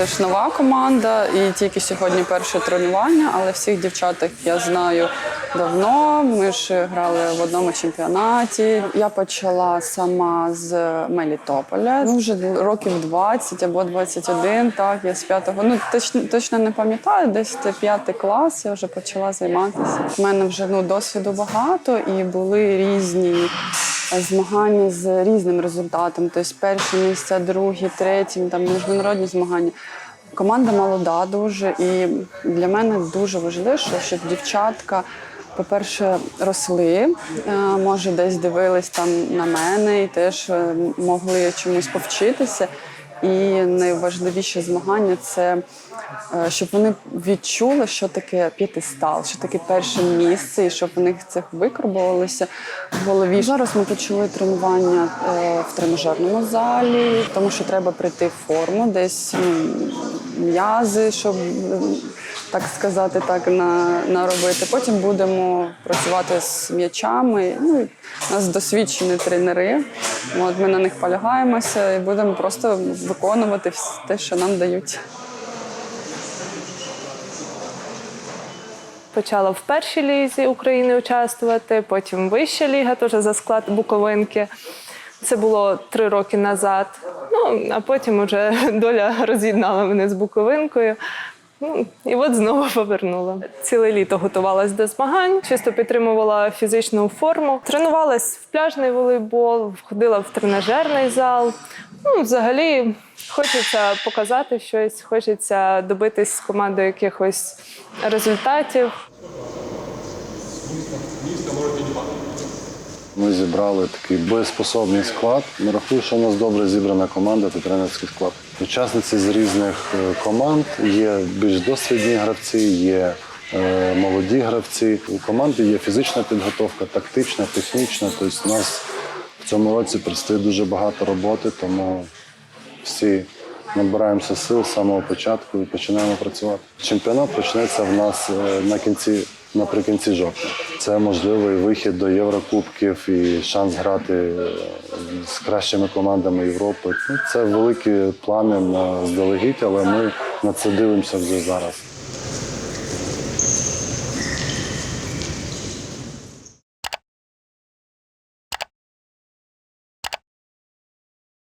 теж нова команда, і тільки сьогодні перше тренування, але всіх дівчаток я знаю давно. Ми ж грали в одному чемпіонаті. Я почала сама з Мелітополя. Ну, вже років 20 або 21, так, я з п'ятого. Ну, точно, точно не пам'ятаю, десь п'ятий клас я вже почала займатися. У мене вже ну, досвіду багато і були різні змагання з різним результатом. Тобто перше місце, друге, третє, там міжнародні змагання. Команда молода дуже, і для мене дуже важливо, щоб дівчатка, по-перше, росли, е, може, десь дивились там на мене і теж е, могли чомусь повчитися. І найважливіше змагання це е, щоб вони відчули, що таке п'ятистал, що таке перше місце, і щоб у них це викарбувалося в голові. Зараз ми почали тренування е, в тренажерному залі, тому що треба прийти в форму, десь ну, м'язи, щоб м, так сказати, так на, наробити. Потім будемо працювати з м'ячами. Ну, у нас досвідчені тренери. От ми на них полягаємося і будемо просто виконувати вс- те, що нам дають. Почала в першій лізі України участвувати, потім вища ліга, теж за склад Буковинки. Це було три роки назад. Ну, а потім вже доля роз'єднала мене з Буковинкою. Ну, і от знову повернула. Ціле літо готувалась до змагань, чисто підтримувала фізичну форму. Тренувалась в пляжний волейбол, ходила в тренажерний зал. Ну, взагалі, хочеться показати щось, хочеться добитись з командою якихось результатів. Ми зібрали такий боєспособний склад. Ми рахую, що у нас добре зібрана команда та тренерський склад. Учасниці з різних е, команд є більш досвідні гравці, є е, молоді гравці. У команди є фізична підготовка, тактична, технічна. Тобто у нас в цьому році предстоїть дуже багато роботи, тому всі набираємося сил з самого початку і починаємо працювати. Чемпіонат почнеться в нас е, на кінці, наприкінці жовтня. Це можливий вихід до Єврокубків і шанс грати е, з кращими командами Європи. Ну, Це великі плани на здалегідь, але ми на це дивимося вже зараз.